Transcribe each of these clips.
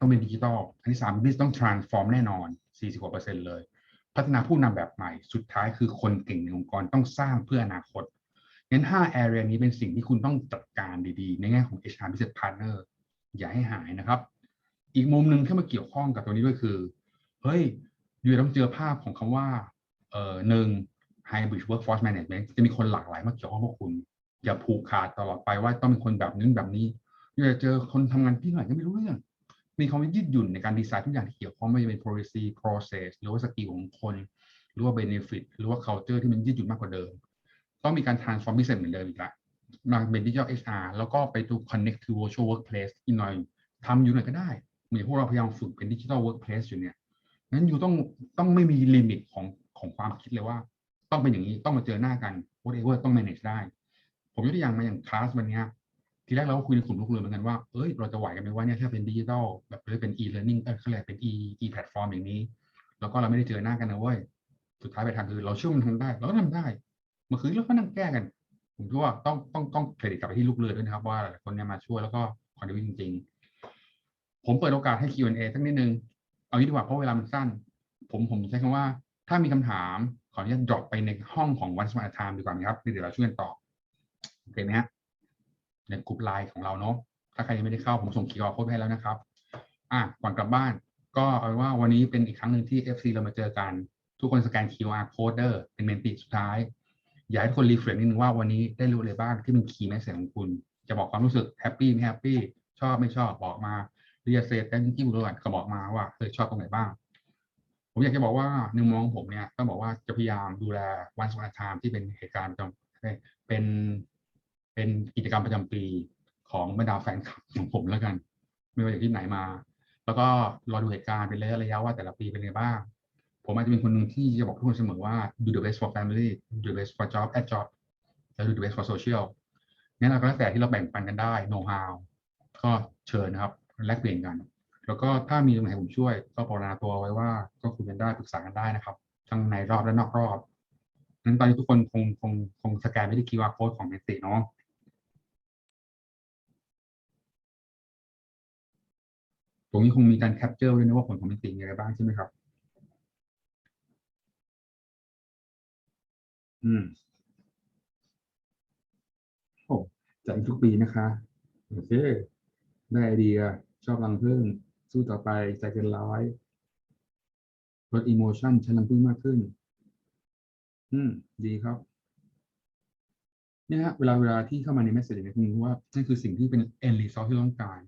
ต้องเป็นดิจิตอลอันที่สามบิสต้อง transform แน่นอน 40กว่าเปอร์เซ็นต์เลย พัฒนาผู้นำแบบใหม่สุดท้ายคือคนเก่งในองค์กรต้องสร้างเพื่ออนาคตงั้น5 area นี้เป็นสิ่งที่คุณต้องจัดการดีๆ ในแง่ของ HR Business Partner อย่าให้หายนะครับ อีกมุมหนึ่งที่มาเกี่ยวข้องกับตรงนี้ด้วยคือ เฮ้ยอยู่ต้องเจอภาพของคำว่าเอ่อหนึ่ง hybrid workforce management จะมีคนหลากหลายมาเกี่ยวข้องพวกคุณ อย่าผูกขาดตลอดไปว่าต้องเป็นคนแบบนี้แบบนี้อยู่จะเจอคนทำงานที่ไหนก็ไม่รู้เรื่อง มีความยืดหยุ่นในการดีไซน์ทุกอย่างที่เกี่ยวข้องไม่ว่าจะเป็น policy process หรือว่าสกิลของคน หรือว่า benefit หรือว่า culture ที่มันยืดหยุ่นมากกว่าเดิม ต้องมีการ transform business เหมือนเดิมอีกละมาเป็น digital HR แล้วก็ไปดู connect to virtual workplace อีกหน่อยทำอยู่หน่อยก็ได้เหมือนพวกเราพยายามฝึกเป็น digital workplace อยู่เนี่ยงั้นอยู่ต้องต้องไม่มีลิมิตของของความคิดเลยว่า ต้องเป็นอย่างนี้ต้องมาเจอหน้ากัน whatever ต้อง manage ได้ ผมยกตัวอย่างมาอย่างคลาสวันเนี้ย ทีแรกเราก็คุยในกลุ่มลูกเรือเหมือนกันว่า เอ้ย เราจะไหวกันไหมว่าเนี่ยถ้าเป็นดิจิทัลแบบหรือเป็น e-learning เออเขาเรียกเป็น e e platform อย่างนี้ แล้วก็เราไม่ได้เจอหน้ากันนะเว้ย สุดท้ายไปทางคือเราเชื่อมันทำได้ เราก็ทำได้ เมื่อคืนเราก็นั่งแก้กัน ผมคิดว่าต้องต้องต้องเครดิตกลับไปที่ลูกเรือด้วยนะครับ ว่าคนเนี่ยมาช่วยแล้วก็คอนดิวจริง ๆ ผมเปิดโอกาสให้ Q&A สักนิดนึง เอางี้ดีกว่าเพราะเวลามันสั้น ผมผมใช้คำว่า ถ้ามีคำถามขออนุญาต drop ไปในห้องของ One Smart Time ดีกว่าไหมครับเดี๋ยวเราช่วยกันตอบโอเคไหมฮะ ในกลุ่มไลน์ของเราเนาะถ้าใครยังไม่ได้เข้าผมส่ง QR code ให้แล้วนะครับ อะก่อนกลับบ้าน ก็เอาว่าวันนี้เป็นอีกครั้งหนึ่งที่ FC เรามาเจอกัน ทุกคนสแกน QR code เดอร์เป็นเมนติสุดท้าย อยากให้ทุกคนรีเฟรชนิดนึงว่าวันนี้ได้รู้อะไรบ้างที่เป็นคีย์แมสเซจของคุณ จะบอกความรู้สึกแฮปปี้ไม่แฮปปี้ชอบไม่ชอบบอกมาหรือจะเซตแต่ที่บุรุษก็บอกมาว่าเออชอบตรงไหนบ้าง ผมอยากจะบอกว่าในมุมมองของผมเนี่ยต้องบอกว่าจะพยายามดูแลวันสงกรานต์ที่เป็นเหตุการณ์ประจำเป็น เป็นกิจกรรมประจำปีของบรรดาแฟนคลับของผมแล้วกัน ไม่ว่าจากที่ไหนมา แล้วก็รอดูเหตุการณ์เป็นระยะระยะว่าแต่ละปีเป็นไงบ้าง ผมอาจจะเป็นคนหนึ่งที่จะบอกทุกคนเสมอว่า do the best for family do the best for job at job แล้ว do the best for social งั้นเราก็แล้วแต่ที่เราแบ่งปันกันได้ know how ก็เชิญนะครับแลกเปลี่ยนกัน แล้วก็ถ้ามีตรงไหนผมช่วย ก็ปรานาตัวไว้ว่าก็คุยกันได้ปรึกษากันได้นะครับ ทั้งในรอบและนอกรอบนั้นตอนนี้ทุกคนคงคงคงสแกนไม่ได้ QR code ของเมสเซจเนาะ ตรงนี้คงมีการแคปเจอร์ด้วยนะว่าผลของมสเซจมีอะไรบ้างใช่ไหมครับ อืมโอ้จัดอีกทุกปีนะคะโอเคได้ไอเดียชอบรังพึ่งสู้ต่อไปใจเกินร้อยลดอิโมชันใช้รังพึ่งมากขึ้น อืม ดีครับเนี่ยฮะเวลาเวลาที่เข้ามาใน message เนี่ยคุณรู้ว่านั่นคือสิ่งที่เป็น end result ที่ราต้องการ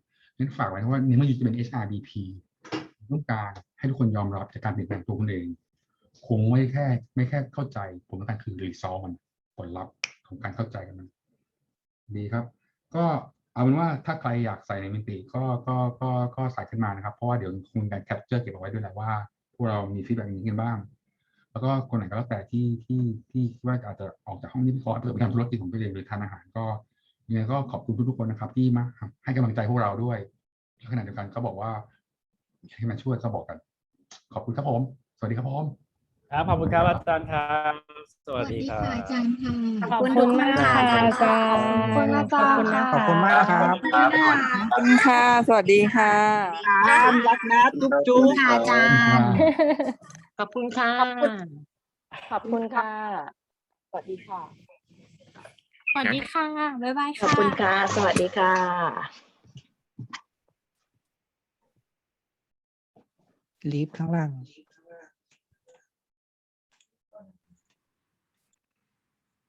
งั้นฝากไว้นะว่าในเมื่อยูจะเป็น HRBP ต้องการให้ทุกคนยอมรับจากการเปลี่ยนแปลงตัวคุณเอง คงไม่แค่ ไม่แค่เข้าใจ ผมต้องการคือ result มันผลลัพธ์ของการเข้าใจกันมัน ดีครับ ก็เอาเป็นว่าถ้าใครอยากใส่ในมิติก็ก็ก็ก็ใส่ขึ้นมานะครับ เพราะว่าเดี๋ยวคงมีการแคปเจอร์เก็บเอาไว้ด้วยแหละว่า พวกเรามีฟีดแบ็กอย่างนี้กันบ้าง แล้วก็คนไหนก็แล้วแต่ที่ที่ที่คิดว่าอาจจะออกจากห้องนี้ไปก่อนเพื่อไปทำธุรกิจของตัวเองหรือทานอาหารก็ยังไงก็ขอบคุณทุกๆคนนะครับ ที่มาให้กำลังใจพวกเราด้วย ขณะเดียวกันก็บอกว่าอยากให้มาช่วยก็บอกกัน ขอบคุณครับผม สวัสดีครับผมครับขอบคุณครับอาจารย์ครับสวัสดีครับอาจารย์ค่ะขอบคุณมากค่ะอาจารย์ขอบคุณอาจารย์ขอบคุณมากขอบคุณมากครับค่ะขอบคุณค่ะ สวัสดีค่ะรักนะจุ๊บจุ๊บค่ะอาจารย์ขอบคุณค่ะขอบคุณค่ะ สวัสดีค่ะ สวัสดีค่ะบ๊ายบายขอบค่ะคุณค่ะ สวัสดีค่ะ ลีฟข้างล่าง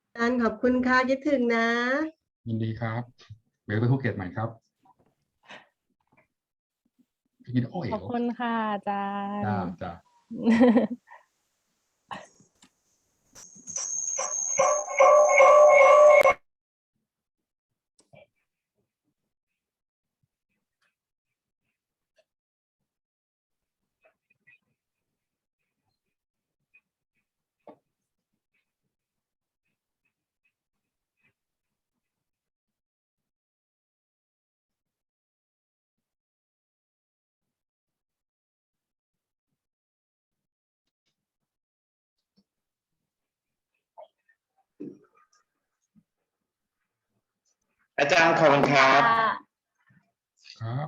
อาจารย์ขอบคุณค่ะคิดถึงนะ ยินดีครับเดี๋ยวไปภูเก็ตใหม่ครับกินโอ้ยขอบคุณค่ะอาจารจ้าย์ จ้า อาจารย์ขอบคุณครับ ครับ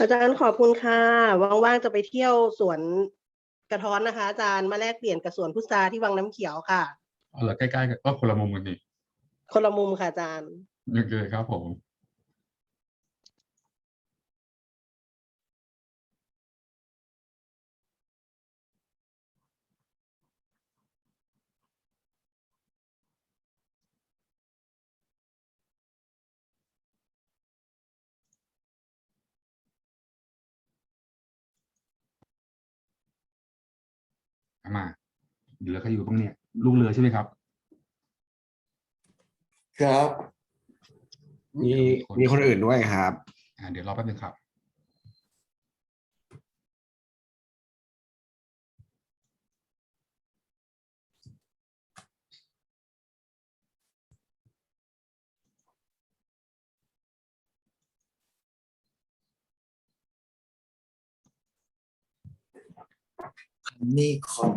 อาจารย์ขอบคุณค่ะ ว่างๆจะไปเที่ยวสวนกระท้อนนะคะ อาจารย์มาแลกเปลี่ยนกับสวนพุทราที่วังน้ำเขียวค่ะ เอาละใกล้ๆกันก็คนละมุมกันนี่คนละมุมค่ะอาจารย์ โอเคครับผม มาเหลือใครอยู่บ้างเนี่ย ลูกเรือใช่ไหมครับ ครับ มีมีคนอื่นด้วยครับ อ่าเดี๋ยวรอแป๊บนึงครับ นี่คอม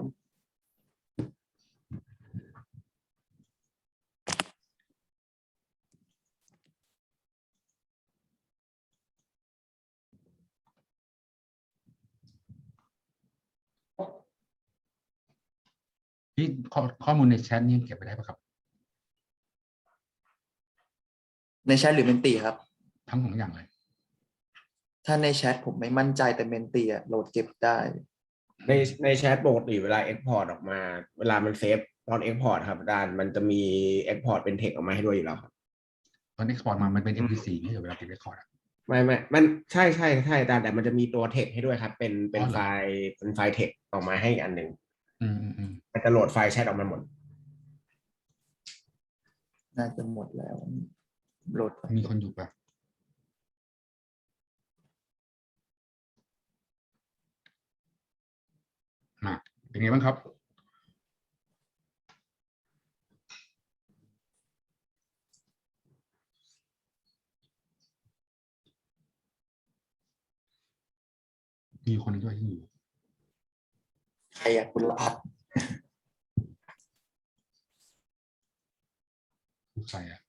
ที่ข้อข้อมูลในแชทนี่ยังเก็บไปได้ปะครับ ในแชทหรือเมนตีครับ ทั้งสองอย่างเลย ถ้าในแชทผมไม่มั่นใจแต่เมนตีอะโหลดเก็บได้ ในในแชทปกติเวลา Export ออกมา เวลามันเซฟตอน Export ครับอาจารย์มันจะมี Export เป็น text ออกมาให้ด้วยอยู่แล้วครับตอน export มา มันเป็น MP4 ไม่ใช่เวลาติด record อะ ไม่ไม่มันใช่ใช่ใช่อาจารย์แต่มันจะมีตัว text ให้ด้วยครับ เป็นเป็นอ๋อเหรอ ไฟล์เป็นไฟล์ text ออกมาให้อีกอันหนึ่งอืมอืมอืมมันจะโหลดไฟล์แชทออกมาหมด น่าจะหมดแล้วโหลดไปมีคนอยู่ปะ มาเป็นไงบ้างครับ มีคนหนึงด้วยที่อยู่ใครอะคุณรหัสผู้ใส่อะ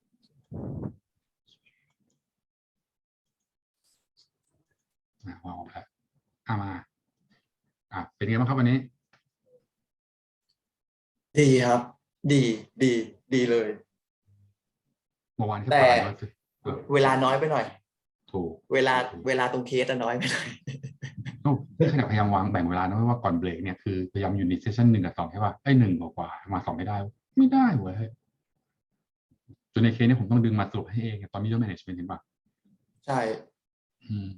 อะวางออกแล้วอะมา อะเป็นไงบ้างครับวันนี้ ดีครับ ดีดีดีเลย เมื่อวานที่แต่ผ่านมาสิเออเวลาน้อยไปหน่อย ถูกเวลาเวลาตรงเคสอะน้อยไปหน่อยโอ้นี่ขนาดพยายามวางแบ่งเวลานะว่าก่อนเบรกเนี่ยคือพยายามอยู่ในเซสชันหนึ่งกับสองใช่ป่ะไอ้ยหนึ่งกว่าๆมาสองไม่ได้ ไม่ได้เว้ยจนในเคสเนี่ยผมต้องดึงมาสรุปให้เอง ตอนนี้ด้วยแมネจเมนต์เห็นป่ะใช่ อืม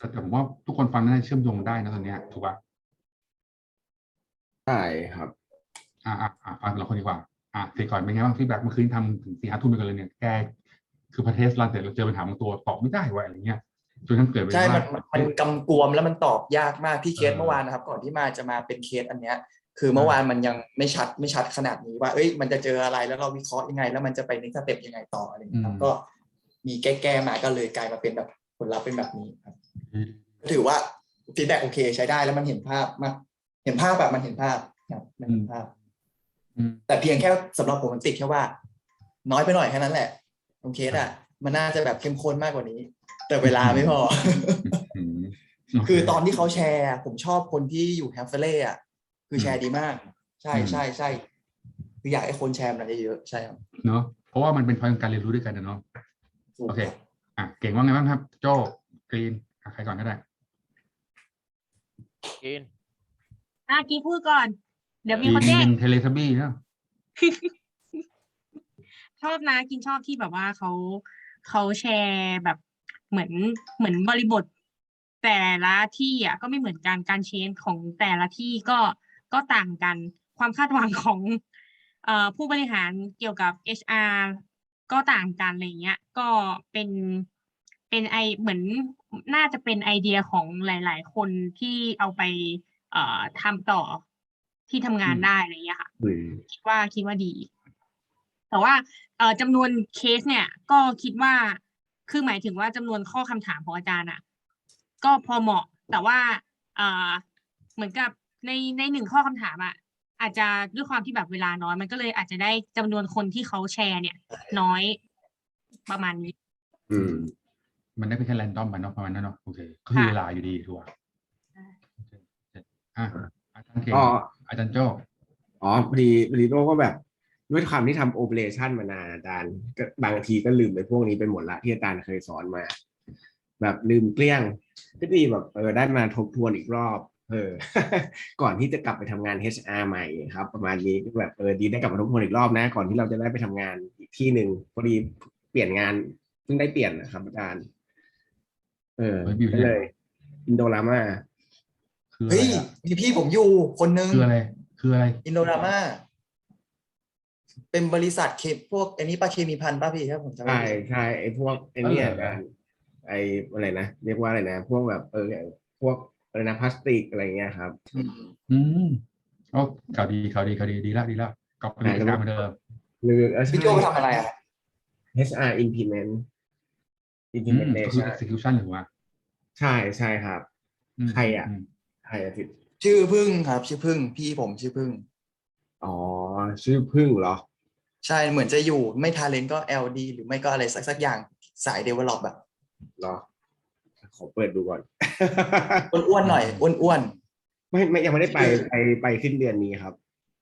แต่แต่ผมว่าทุกคนฟังน่าจะเชื่อมโยงได้นะตอนเนี้ยถูกป่ะใช่ครับ อ่าอ่าอ่าฟังแต่ละคนดีกว่า อะเสร็จก่อนเป็นไงบ้างฟีดแบ็กเมื่อคืนทำถึงสี่ห้าทุ่มไปกันเลยเนี่ยแกคือพอเทสรันเสร็จเราเจอปัญหาบางตัวตอบไม่ได้เว้ยอะไรเงี้ยจนทั้งเกิดเป็นใช่ว่ามันมันมันกำกวมแล้วมันตอบยากมากพี่เคสเออเมื่อวานนะครับ ก่อนที่มาจะมาเป็นเคสอันเนี้ย คือเมื่อวานมันยังไม่ชัดไม่ชัดขนาดนี้ว่าเอ้ยมันจะเจออะไรแล้วเราวิเคราะห์ยังไง แล้วมันจะไปในสเต็ปยังไงต่ออะไรอย่างเงี้ยครับอืมก็มีแก้แก้ๆมาก็เลยกลายมาเป็นแบบผลลัพธ์เป็นแบบนี้ครับอืม ถือว่าฟีดแบ็โอเค ใช้ได้แล้วมันเห็นภาพมากเห็นภาพแบบมันเห็นภาพครับมันเห็นภาพอืมแต่เพียงแค่สำหรับผมมันติดแค่ว่า น้อยไปหน่อยแค่นั้นแหละตรงเคสอะ มันน่าจะแบบเข้มข้นมากกว่านี้ แต่เวลาไม่พออืมโเคือตอนที่เขาแชร์อะผมชอบคนที่อยู่แฮมเฟเล่อะคือแชร์ดีมาก ใช่อืมใช่ใช่คืออยากให้คนแชร์มันเยอะๆใช่ครับเนาะเพราะว่ามันเป็นพอยการเรียนรู้ด้วยกันนะเนาะถูกโอเครับอะเก่งว่าไงบ้างครับ โจ้กรีนอะ ใครก่อนก็ได้กินอะกี้พูดก่อน เดี๋ยวกมีรีนคนแย่งเป็นเทเลทับบี้เนาะชอบนะกินชอบที่แบบว่าเขาเขาแชร์แบบเหมือนเหมือนบริบท แต่ละที่อะก็ไม่เหมือนกันการเชนของแต่ละที่ก็ก็ต่างกัน ความคาดหวังของเอ่อผู้บริหารเกี่ยวกับ HR ก็ต่างกันอะไรเงี้ย ก็เป็น เป็นไอเหมือนน่าจะเป็นไอเดียของหลาย ๆ คนที่เอาไปเอ่อทำต่อที่ทำงานอืมได้อะไรเงี้ยค่ะอืมคิดว่าคิดว่าดี แต่ว่าเอ่อจำนวนเคสเนี่ย ก็คิดว่าคือหมายถึงว่าจำนวนข้อคำถามของอาจารย์อะ ก็พอเหมาะแต่ว่าเอ่อเหมือนกับในในหนึ่งข้อคำถามอะอาจจะด้วยความที่แบบเวลาน้อยมันก็เลยอาจจะได้จำนวนคนที่เขาแชร์เนี่ย น้อยประมาณนี้ อืม มันได้เป็นแค่แรนดอมมันเนาะประมาณนั้นเนาะโอเคก็คือค่ะเวลาอยู่ดีถูกป่ะโอเคอะอาจารย์เก่งอ๋ออาจารย์โจ้อ๋อพอดีพอดีโลก็แบบด้วยความที่ทำโอเปอเรชันมานานอาจารย์ก็บางทีก็ลืมไปพวกนี้ไปหมดละที่อาจารย์เคยสอนมา แบบลืมเกลี้ยงก็ดีแบบเออได้มาทบทวนอีกรอบ เออ ก่อนที่จะกลับไปทำงาน HR ใหม่ครับ ประมาณนี้ก็แบบเออดีได้กลับมาทบทวนอีกรอบนะ ก่อนที่เราจะได้ไปทำงานอีกที่หนึ่งพอดีเปลี่ยนงานเพิ่งได้เปลี่ยนนะครับอาจารย์ เออก็เลยอินโดรามาคืออะไรเฮ้ยอะมีพี่ผมอยู่คนนึง คืออะไร คืออะไร อินโดรามา เป็นบริษัทเคพวก อันนี้ป้าเคมีพันธุ์ป้าพี่ครับผมจำไม่ใช่ผิดใช่ไอ้พวกไอ้เนี่ยเอออาจารย์ไอ้อะไรนะเรียกว่าอะไรนะ พวกแบบเออพวกอะไรนะพลาสติกอะไรเงี้ยครับ อืมอืมโอ้ข่าวดีข่าวดีข่าวดีดีละดีละกลับไปอ่ากิจการเหมือนเดิม หรือเออใช่พี่โจไปทำอะไรอะ HR implement อืมก็คือ implementation execution หรือว่า ใช่ใช่ครับ อืมใครอะมใครอาทิตย์ชื่อพึ่งครับ ชื่อพึ่ง พี่ผมชื่อพึ่ง อ๋อ ชื่อพึ่งเหรอ ใช่เหมือนจะอยู่ไม่ทาเลนก็ LD หรือไม่ก็อะไรสักสักอย่างสาย develop แบบเหรอ ขอเปิดดูก่อน อ้วนๆหน่อยอ้วน ไม่ไม่ยังไม่ได้ไปไปไปสิ้นเดือนนี้ครับ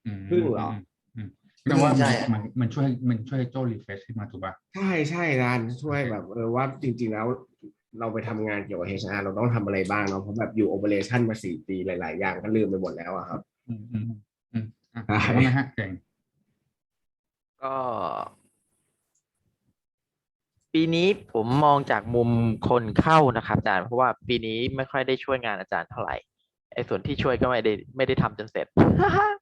อืมพึ่งเหรอมอืมแต่ว่าใช่ มันมันช่วยมันช่วยให้โจ้รีเฟรชขึ้นมาถูกป่ะ ใช่ใช่ร้านช่วยแบบเออว่าจริง ๆ แล้ว เราไปทำงานเกี่ยวกับ HR เราต้องทำอะไรบ้างเนาะเพราะแบบอยู่โอเปอเรชั่นมาสี่ปีหลาย ๆ อย่างก็ลืมไปหมดแล้วอะครับ อืมอืมอืมอะใช่ขอบคุณนะฮะเก่งก็ ปีนี้ผมมองจากมุมคนเข้านะครับ อาจารย์เพราะว่าปีนี้ไม่ค่อยได้ช่วยงานอาจารย์เท่าไหร่ไอ้ส่วนที่ช่วยก็ไม่ได้ไม่ได้ทำจนเสร็จ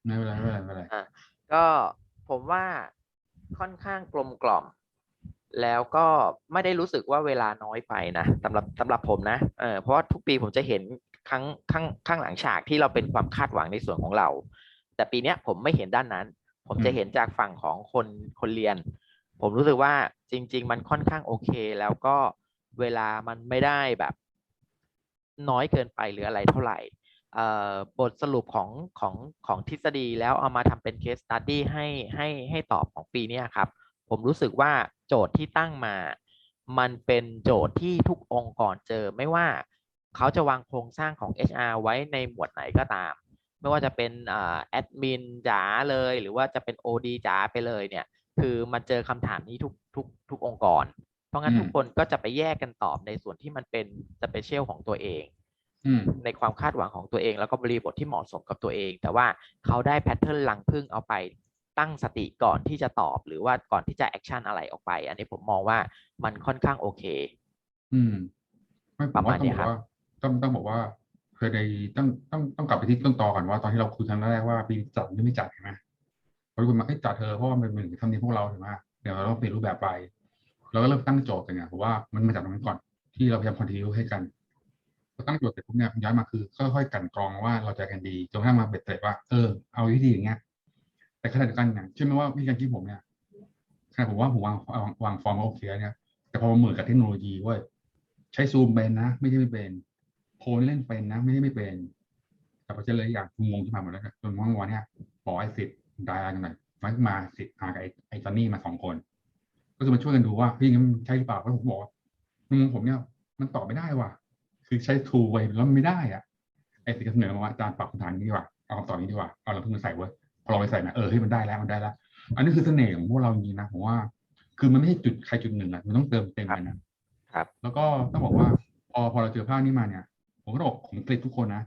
ไม่เป็นไรไม่เป็นไรไม่เป็นไรอะก็ผมว่าค่อนข้างกลมกล่อม แล้วก็ไม่ได้รู้สึกว่าเวลาน้อยไปนะสำหรับสำหรับผมนะเออเพราะว่าทุกปีผมจะเห็นครั้งข้างข้างหลังฉากที่เราเป็นความคาดหวังในส่วนของเรา แต่ปีนี้ผมไม่เห็นด้านนั้น ผมจะเห็นจากฝั่งของคนคนเรียน ผมรู้สึกว่าจริง ๆ มันค่อนข้างโอเค แล้วก็เวลามันไม่ได้แบบ น้อยเกินไปหรืออะไรเท่าไหร่เอ่อบทสรุปของของของทฤษฎีแล้วเอามาทำเป็น case study ให้ให้ให้ตอบของปีนี้ครับ ผมรู้สึกว่า โจทย์ที่ตั้งมา มันเป็นโจทย์ที่ทุกองค์กรเจอไม่ว่าเขาจะวางโครงสร้างของ HR ไว้ในหมวดไหนก็ตาม ไม่ว่าจะเป็นแอดมินจ๋าเลย หรือว่าจะเป็น OD จ๋าไปเลยเนี่ย คือมันเจอคำถามนี้ทุกทุกทุกองค์กร เพราะงั้นอืมทุกคนก็จะไปแยกกันตอบในส่วนที่มันเป็นสเปเชียลของตัวเองอืมในความคาดหวังของตัวเองแล้วก็บริบทที่เหมาะสมกับตัวเอง แต่ว่าเขาได้แพทเทิร์นลังพึ่งเอาไป ตั้งสติก่อนที่จะตอบหรือว่าก่อนที่จะแอคชั่นอะไรออกไป อันนี้ผมมองว่ามันค่อนข้างโอเค อืมไม่ผประมมาว่าณต้อนี้งบครัอบกว่าต้องต้องบอกว่าเคยในต้องต้องต้องกลับไปที่ต้นตอก่อนว่าตอนที่เราคุยครั้งแรกว่าปีจัดหรือไม่จัดใช่ไหมพอทุกคนมาเอ้ยจัดเธอะเพราะว่ามันเป็นทำนี้พวกเราถูกไหมเดี๋ยวเราต้องเปลี่ยนรูปแบบไปเราก็เริ่มตั้งโจทย์กันไงผมว่ามันมาจากตรงนั้นก่อน ที่เราพยายามคอนทิวให้กันพอตั้งโจทย์เสร็จปุ๊บเนี่ยย้ายมาคือค่อยๆกลันกรองว่าเราจะกันดีจนกระทั่งมาเบ็ดเสร็จว่าเออเอาวิธีอย่างเงี้ย แต่ขณะเดียวกันเนี่ยเชื่อไหมว่าวิธีการคิดผมเนี่ยขณะผมว่าผมวางวางวางฟอร์มโอเคเนี่ยแต่พอมาเหมือนกับเทคโนโลยีเว้ยใช้ซูมเป็นนะ ไม่ใช่ไม่เป็น โพลเล่นเป็นนะ ไม่ใช่ไม่เป็น แต่พอเจอเลยอย่างงงที่ผ่านหมดแล้วจนเมื่อวานเนี่ยบอกไอ้สิทธิ์ดายกันหน่อยมันมาสิทธิ์มากับไอ้ไอ้จอนนี่มาสองคน ก็คือมาช่วยกันดูว่าเฮ้ยงั้นใช่หรือเปล่าเพราะผมบอกว่ามุมผมเนี่ยมันตอบไม่ได้ว่ะ คือใช้ทูไว้แล้วมันไม่ได้อะไอ้สิทธิ์เสนอมาว่าอาจารย์ปรับคำถามนี้ดีกว่าเอาคำตอบนี้ดีกว่าเอาเราเพิ่งมาใส่เว้ย พอเราไปใส่นะเออเฮ้ยมันได้แล้วมันได้แล้ว อันนี้คือเสน่ห์ของพวกเราจริงๆนะผมว่า คือมันไม่ใช่จุดใครจุดหนึ่งอะมันต้องเติมเต็มกันนะครับ แล้วก็ต้องบอกว่าพอพอเราเจอภาพนี้มาเนี่ย ผมก็บอกผมเกลียดทุกคนนะ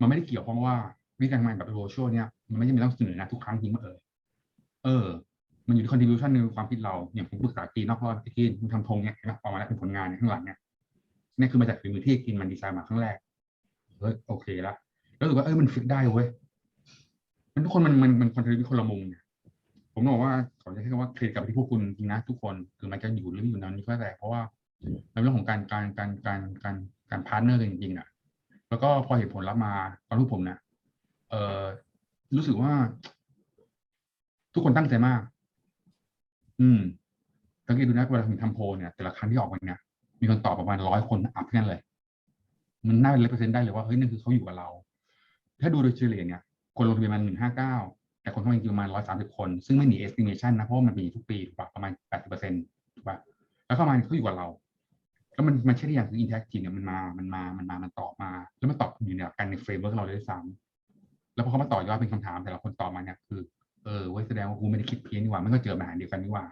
มันไม่ได้เกี่ยวข้องว่าวิธีการทำงานแบบโรชัวเนี่ยมันไม่จำเป็นต้องเสนอนะทุกครั้งจริงมาเออเออ มันอยู่ที่ contribution ในความคิดเราอย่างผมปรึกษากีนอกรอบตะกี้คุณทำธงเนี่ยเห็นไหมออกมาแล้วเป็นผลงานเนี่ยข้างหลังเนี่ยนี่คือมาจากฝีมือที่กินมันดีไซน์มาครั้งแรกเฮ้ยโอเคละแล้วรู้สึกว่าเออมันฟิกได้เว้ย มันทุกคนมันมันมันคอนทริบิวคนละมุมเนี่ยผมบอกว่าขอจะใช้คำว่าเครดิตกับที่พวกคุณจริงนะทุกคนคือมันจะอยู่หรือไม่อยู่นั้นนี่ก็แต่เพราะว่าในเรื่องของการการการการการการพาร์ทเนอร์กันจริงๆอะ แล้วก็พอเห็นผลลัพธ์มาตอนที่ผมเนี่ยเออรู้สึกว่า ทุกคนตั้งใจมาก อืมสังเกตดูนะเวลาผมทำโพลเนี่ยแต่ละครั้งที่ออกมาเนี่ยมีคนตอบประมาณร้อยคนอัพกันเลย มันน่าเป็นเลเปอร์เซ็นต์ได้เลยว่าเฮ้ยนั่นคือเขาอยู่กับเรา ถ้าดูโดยเฉลี่ยเนี่ย คนลงทะเบียนมาหนึ่งห้าเก้าแต่คนเข้ามาจริงประมาณร้อยสามสิบคน ซึ่งไม่หนี estimation นะ เพราะมันมีทุกปีถูกป่ะประมาณแปดสิบเปอร์เซ็นต์ถูกป่ะแล้วเข้ามาเขาอยู่กับเรา แล้วมันมันใช่ที่อย่างคืออินเทอร์แอคทีฟเนี่ยมันมามันมามันมามันตอบมา แล้วมันตอบอยู่ในหลักการในเฟรมเวิร์กเราด้วยซ้ำแล้วพอเขามาต่อยอดเป็นคำถามแต่ละคนตอบมาเนี่ยคือเออเว้แสดงว่ากูไม่ได้คิดเพี้ยนนี่หว่ามันก็เจอปัญหาเดียวกันนี่หว่า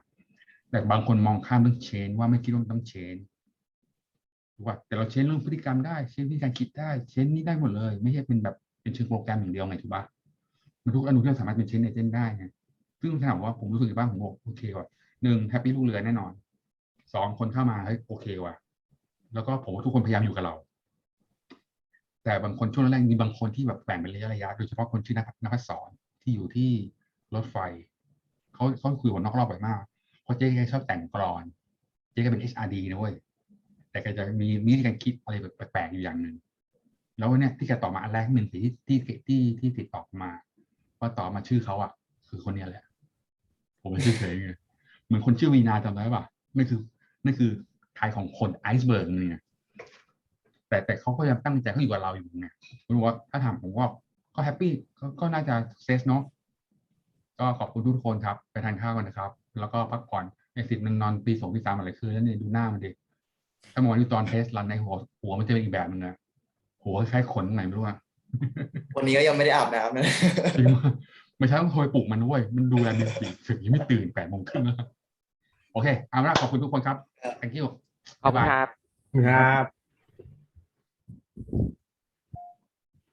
แต่บางคนมองข้ามเรื่องเชนว่าไม่คิดว่ามันต้องเชนถูกป่ะแต่เราเชนเรื่องพฤติกรรมได้เชนวิธีการคิดได้เชนนี่ได้หมดเลย ไม่ใช่เป็นแบบเป็นเชิงโปรแกรมอย่างเดียวไงถูกป่ะ มันทุกอนุที่เราสามารถเป็นเชนเอเจนต์ได้ไงซึ่งถามว่าผมรู้สึกว่าผมบอกโอเคว่ะหนึ่งแฮปปี้ลูกเรือแน่นอนสองคนเข้ามาเฮ้ยโอเคว่ะ แล้วก็ผมว่าทุกคนพยายามอยู่กับเรา แต่บางคนช่วงแรกมีบางคนที่แบบแบ่งเป็นระยะระยะโดยเฉพาะคนชื่อนภัสนภัสสอนที่อยู่ที่รถไฟเขาเขาคุยกับนอกรอบบ่อยมากเพราะเจ๊แกชอบแต่งกรอน เจ๊ก็เป็น HRD นะเว้ยแต่แกจะมีวิธีการคิดอะไรแบบแปลกๆอยู่อย่างหนึ่งแล้วเนี่ยที่แกตอบมาอันแรกหนึ่งที่ที่ที่ที่ติดต่อมา พอตอบมาชื่อเขาอะ คือคนเนี้ยแหละ ผมไม่อเฉยไงเหมือนคนชื่อวีนาจำได้ป่ะนั่นคือนั่นคือไทยของคนไอซ์เบิร์กเนี่ยแต่แต่เขาก็ยังตั้งใจเขาอยู่กับเราอยู่ไงผมว่าถ้าถามผมว่าก็แฮปปี้ก็ก็น่าจะเซสเนาะก็ขอบคุณทุกคนครับ ไปทานข้าวกันนะครับ แล้วก็พักผ่อนในสิทธิ์มันนอนปีสองปีสามอะไรคือแล้วเนี่ยดูหน้ามันดิถ้ามองที่ตอนเทสรันในหัวหัวมันจะเป็นอีกแบบนึงนะหัวคล้ายขนไหนไม่รู้อะ วันนี้ก็ยังไม่ได้อาบน้ำนะจริงว่าไม่ใช่ต้องโทรไปปลุกมันด้วย มันดูแลมีสีสึกยังไม่ตื่นแปดโมงครึ่งแล้วโอเค เอาละขอบคุณทุกคนครับ thank you ขอบคุณบ๊ายบายครับครับ